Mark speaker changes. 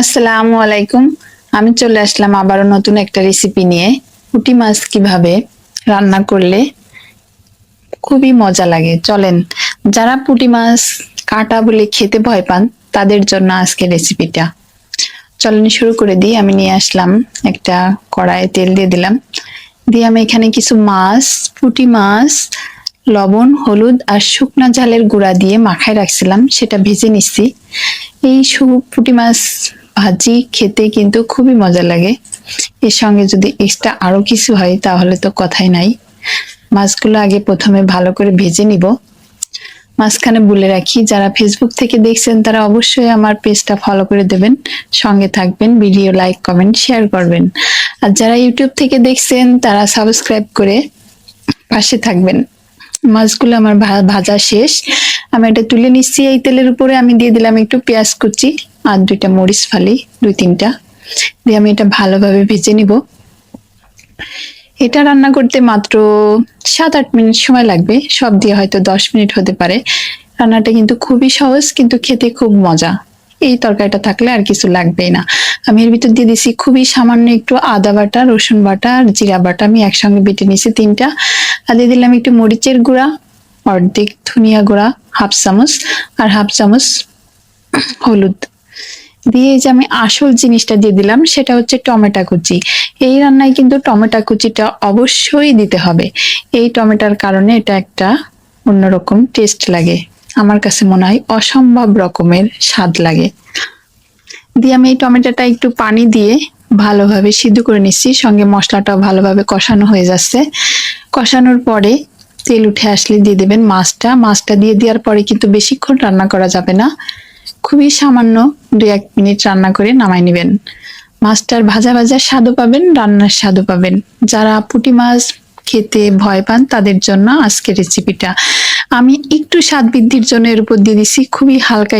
Speaker 1: আসসালামু আলাইকুম। আমি চলে আসলাম আবারও নতুন একটা রেসিপি নিয়ে। পুঁটি মাছ কীভাবে রান্না করলে খুবই মজা লাগে। চলেন, যারা পুঁটি মাছ কাটা বলে খেতে ভয় পান, তাদের জন্য আজকে রেসিপিটা চলেন শুরু করে দিই। আমি নিয়ে আসলাম একটা কড়াইয়ে তেল দিয়ে দিলাম। দিয়ে আমি এখানে কিছু মাছ, পুঁটি মাছ, লবণ, হলুদ আর শুকনা ঝালের গুঁড়া দিয়ে মাখায় রাখছিলাম। সেটা ভেজে নিচ্ছি। এই পুঁটি মাছ ভাজি খেতে কিন্তু খুবই মজা লাগে। এর সঙ্গে যদি এক্সট্রা আরও কিছু হয়, তাহলে তো কথাই নাই। মাছগুলো আগে প্রথমে ভালো করে ভেজে নিব। মাঝখানে বলে রাখি, যারা ফেসবুক থেকে দেখছেন, তারা অবশ্যই আমার পেজটা ফলো করে দেবেন। সঙ্গে থাকবেন ভিডিও লাইক কমেন্ট শেয়ার করবেন। আর যারা ইউটিউব থেকে দেখছেন, তারা সাবস্ক্রাইব করে পাশে থাকবেন। মাছগুলো আমার ভাজা শেষ। আমি এটা তুলে নিচ্ছি এই তেলের উপরে। আমি দিয়ে দিলাম একটু পেঁয়াজ কুচি আর দুইটা মরিচ ফালি, দুই তিনটা। দিয়ে আমি এটা ভালোভাবে ভেজে নিব। এটা রান্না করতে মাত্র সাত আট মিনিট সময় লাগবে। সব দিয়ে হয়তো দশ মিনিট হতে পারে। রান্নাটা কিন্তু খুবই সহজ, কিন্তু খেতে খুব মজা। এই তরকারিটা থাকলে আর কিছু লাগবেই না। আমি এর ভিতর দিয়ে দিছি খুবই সামান্য একটু আদা বাটা, রসুন বাটা আর জিরা বাটা। আমি একসঙ্গে বেটে নিয়েছি তিনটা। আর দিয়ে দিলাম একটু মরিচের গুঁড়া, অর্ধেক ধনিয়া গুঁড়া, হাফ চামচ আর হাফ চামচ হলুদ। দিয়ে যে আমি আসল জিনিসটা দিয়ে দিলাম, সেটা হচ্ছে টমেটো কুচি। এই রান্নায় কিন্তু টমেটো কুচিটা অবশ্যই দিতে হবে। এই টমেটার কারণে এটা একটা অন্যরকম টেস্ট লাগে। আমার কাছে মনে হয় অসম্ভব রকমের স্বাদ লাগে। দিয়ে আমি এই টমেটোটা একটু পানি দিয়ে ভালোভাবে সিদ্ধ করে নিচ্ছি। সঙ্গে মশলাটাও ভালোভাবে কষানো হয়ে যাচ্ছে। কষানোর পরে তেল উঠে আসলে দিয়ে দেবেন মাছটা। মাছটা দিয়ে দেওয়ার পরে কিন্তু বেশিক্ষণ রান্না করা যাবে না। খুবই সামান্য দু এক মিনিট রান্না করে নামাই নেবেন। মাছটার ভাজা ভাজা স্বাদও পাবেন, রান্নার স্বাদও পাবেন। যারা পুঁটি মাছ খেতে ভয় পান, তাদের জন্য আজকে রেসিপিটা আমি একটু স্বাদ বৃদ্ধির জন্য এর উপর দিয়ে দিছি, খুবই হালকা